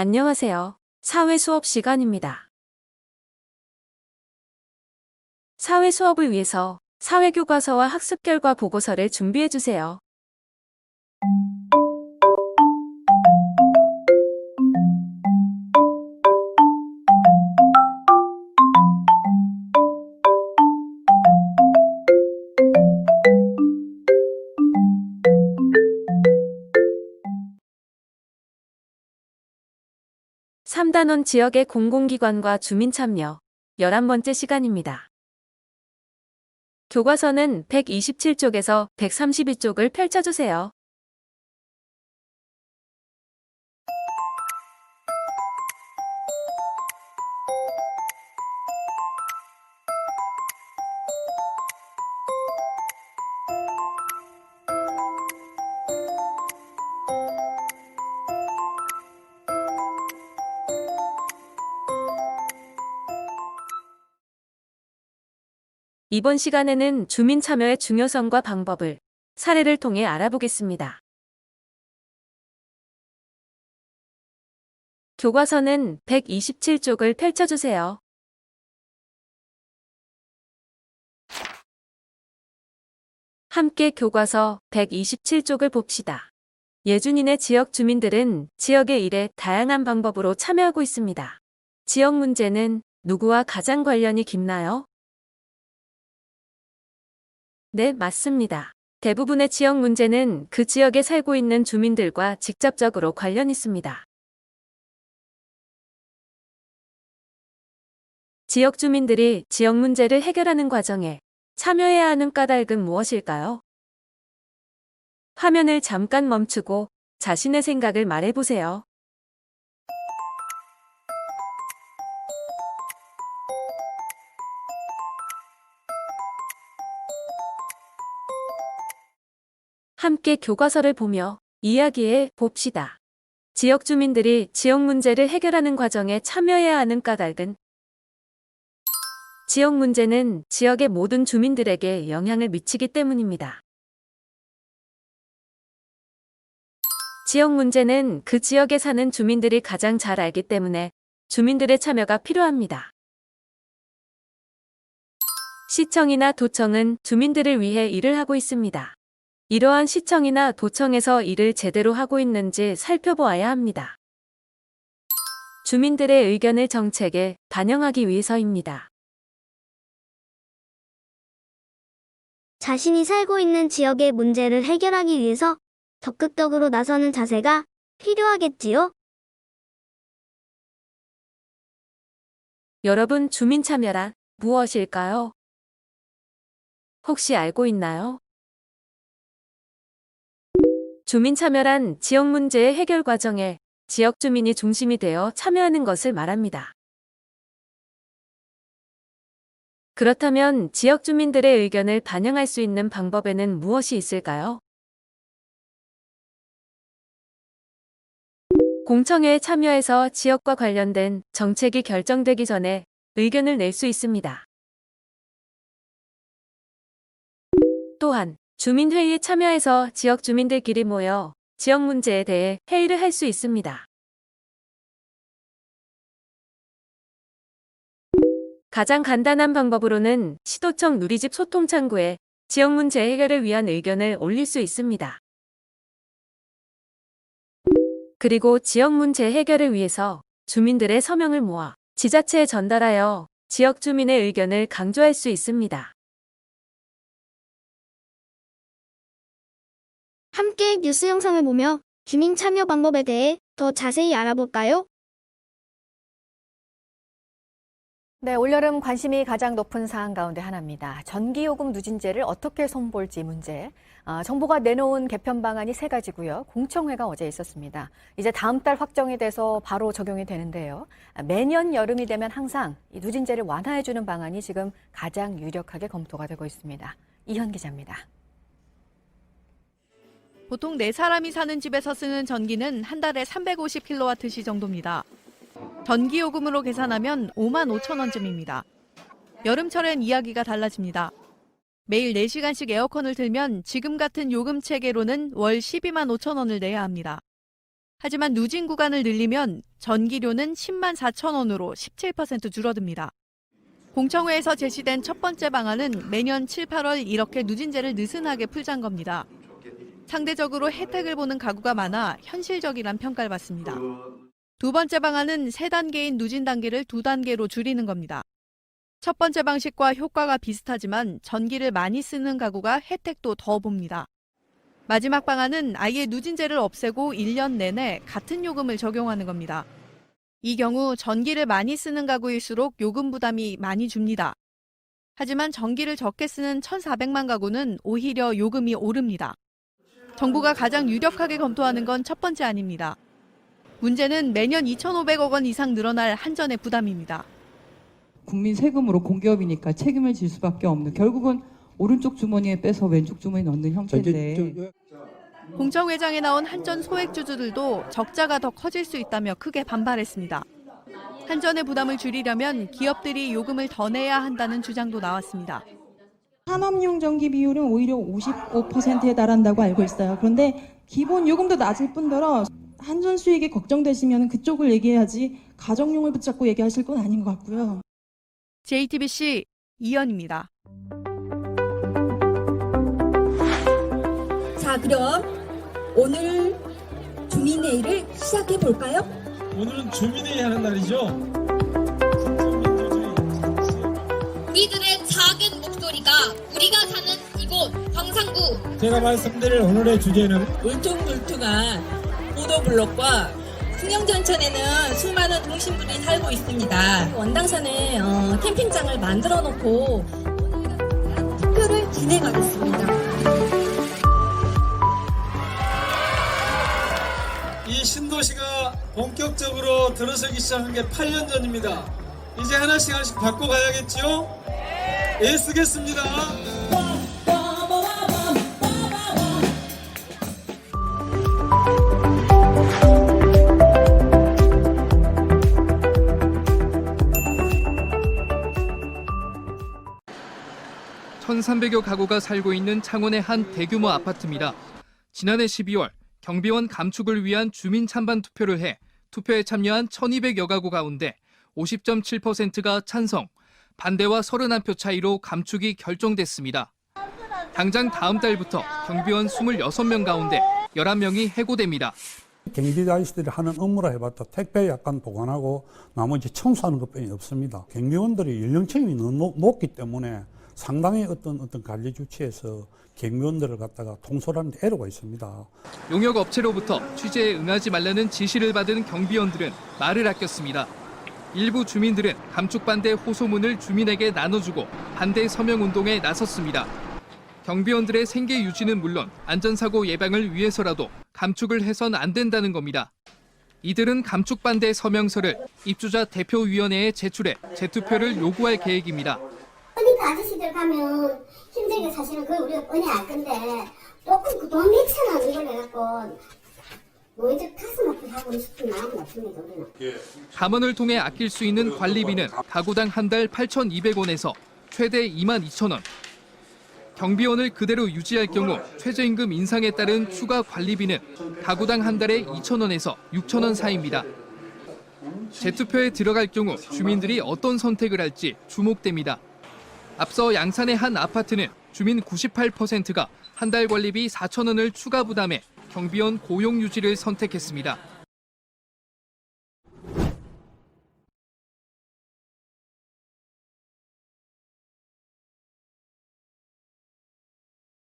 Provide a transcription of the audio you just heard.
안녕하세요. 사회 수업 시간입니다. 사회 수업을 위해서 사회 교과서와 학습 결과 보고서를 준비해 주세요. 삼단원 지역의 공공기관과 주민 참여 11번째 시간입니다. 교과서는 127쪽에서 132쪽을 펼쳐주세요. 이번 시간에는 주민 참여의 중요성과 방법을 사례를 통해 알아보겠습니다. 교과서는 127쪽을 펼쳐주세요. 함께 교과서 127쪽을 봅시다. 예준인의 지역 주민들은 지역의 일에 다양한 방법으로 참여하고 있습니다. 지역 문제는 누구와 가장 관련이 깊나요? 네, 맞습니다. 대부분의 지역 문제는 그 지역에 살고 있는 주민들과 직접적으로 관련 있습니다. 지역 주민들이 지역 문제를 해결하는 과정에 참여해야 하는 까닭은 무엇일까요? 화면을 잠깐 멈추고 자신의 생각을 말해보세요. 함께 교과서를 보며 이야기해 봅시다. 지역 주민들이 지역 문제를 해결하는 과정에 참여해야 하는 까닭은 지역 문제는 지역의 모든 주민들에게 영향을 미치기 때문입니다. 지역 문제는 그 지역에 사는 주민들이 가장 잘 알기 때문에 주민들의 참여가 필요합니다. 시청이나 도청은 주민들을 위해 일을 하고 있습니다. 이러한 시청이나 도청에서 일을 제대로 하고 있는지 살펴보아야 합니다. 주민들의 의견을 정책에 반영하기 위해서입니다. 자신이 살고 있는 지역의 문제를 해결하기 위해서 적극적으로 나서는 자세가 필요하겠지요? 여러분 주민 참여란 무엇일까요? 혹시 알고 있나요? 주민 참여란 지역 문제의 해결 과정에 지역 주민이 중심이 되어 참여하는 것을 말합니다. 그렇다면 지역 주민들의 의견을 반영할 수 있는 방법에는 무엇이 있을까요? 공청회에 참여해서 지역과 관련된 정책이 결정되기 전에 의견을 낼 수 있습니다. 또한 주민회의에 참여해서 지역 주민들끼리 모여 지역 문제에 대해 회의를 할 수 있습니다. 가장 간단한 방법으로는 시도청 누리집 소통 창구에 지역 문제 해결을 위한 의견을 올릴 수 있습니다. 그리고 지역 문제 해결을 위해서 주민들의 서명을 모아 지자체에 전달하여 지역 주민의 의견을 강조할 수 있습니다. 함께 뉴스 영상을 보며 주민 참여 방법에 대해 더 자세히 알아볼까요? 네, 올여름 관심이 가장 높은 사안 가운데 하나입니다. 전기요금 누진제를 어떻게 손볼지 문제. 아, 정부가 내놓은 개편 방안이 세 가지고요. 공청회가 어제 있었습니다. 이제 다음 달 확정이 돼서 바로 적용이 되는데요. 아, 매년 여름이 되면 항상 이 누진제를 완화해주는 방안이 지금 가장 유력하게 검토가 되고 있습니다. 이현 기자입니다. 보통 4사람이 사는 집에서 쓰는 전기는 한 달에 350kWh 정도입니다. 전기 요금으로 계산하면 5만 5천 원쯤입니다. 여름철엔 이야기가 달라집니다. 매일 4시간씩 에어컨을 틀면 지금 같은 요금 체계로는 월 12만 5천 원을 내야 합니다. 하지만 누진 구간을 늘리면 전기료는 10만 4천 원으로 17% 줄어듭니다. 공청회에서 제시된 첫 번째 방안은 매년 7, 8월 이렇게 누진제를 느슨하게 풀자는 겁니다. 상대적으로 혜택을 보는 가구가 많아 현실적이란 평가를 받습니다. 두 번째 방안은 세 단계인 누진 단계를 두 단계로 줄이는 겁니다. 첫 번째 방식과 효과가 비슷하지만 전기를 많이 쓰는 가구가 혜택도 더 봅니다. 마지막 방안은 아예 누진제를 없애고 1년 내내 같은 요금을 적용하는 겁니다. 이 경우 전기를 많이 쓰는 가구일수록 요금 부담이 많이 줍니다. 하지만 전기를 적게 쓰는 1,400만 가구는 오히려 요금이 오릅니다. 정부가 가장 유력하게 검토하는 건 첫 번째 아닙니다. 문제는 매년 2,500억 원 이상 늘어날 한전의 부담입니다. 국민 세금으로 공기업이니까 책임을 질 수밖에 없는 결국은 오른쪽 주머니에 빼서 왼쪽 주머니에 넣는 형태인데 공청회장에 나온 한전 소액주주들도 적자가 더 커질 수 있다며 크게 반발했습니다. 한전의 부담을 줄이려면 기업들이 요금을 더 내야 한다는 주장도 나왔습니다. 산업용 전기 비율은 오히려 55%에 달한다고 알고 있어요. 그런데 기본 요금도 낮을 뿐더러 한전 수익이 걱정되시면 그쪽을 얘기해야지 가정용을 붙잡고 얘기하실 건 아닌 것 같고요. JTBC 이연입니다. 자, 그럼 오늘 주민회의를 시작해 볼까요? 오늘은 주민회의 하는 날이죠. 우리들의 작은 목소리가 우리가 사는 이곳 광산구 제가 말씀드릴 오늘의 주제는 울퉁불퉁한 보도블록과 승용전천에는 수많은 동신분이 살고 있습니다. 원당산에 어, 캠핑장을 만들어 놓고 투표를 진행하겠습니다. 이 신도시가 본격적으로 들어서기 시작한 게 8년 전입니다. 이제 하나씩 하나씩 바꿔 가야겠죠? 애쓰겠습니다. 천삼백 여 가구가 살고 있는 창원의 한 대규모 아파트입니다. 지난해 12월 경비원 감축을 위한 주민 찬반 투표를 해 투표에 참여한 1200여 가구 가운데 50.7%가 찬성, 반대와 31표 차이로 감축이 결정됐습니다. 당장 다음 달부터 경비원 26명 가운데 11명이 해고됩니다. 경비 아저씨들이 하는 업무라 해봤자 택배 약간 보관하고 나머지 청소하는 것뿐이 없습니다. 경비원들이 연령층이 너무 높기 때문에 상당히 어떤 어떤 관리 주체에서 경비원들을 갖다가 통솔하는 데 애로가 있습니다. 용역 업체로부터 취재에 응하지 말라는 지시를 받은 경비원들은 말을 아꼈습니다. 일부 주민들은 감축 반대 호소문을 주민에게 나눠주고 반대 서명 운동에 나섰습니다. 경비원들의 생계 유지는 물론 안전사고 예방을 위해서라도 감축을 해선 안 된다는 겁니다. 이들은 감축 반대 서명서를 입주자 대표위원회에 제출해 재투표를 요구할 계획입니다. 그러니까 아저씨들 가면 힘들게 사시는 그 우리가 뻔히 알 건데 조금 그돈 몇천 원 이걸 해갖고 뭐 이제 가슴 아프게 하고 싶은 마음이 없습니다 우리는. 감원을 통해 아낄 수 있는 관리비는 가구당 한 달 8,200원에서 최대 2만 2천 원. 경비원을 그대로 유지할 경우 최저임금 인상에 따른 추가 관리비는 가구당 한 달에 2천 원에서 6천 원 사이입니다. 재투표에 들어갈 경우 주민들이 어떤 선택을 할지 주목됩니다. 앞서 양산의 한 아파트는 주민 98%가 한 달 관리비 4천 원을 추가 부담해 경비원 고용 유지를 선택했습니다.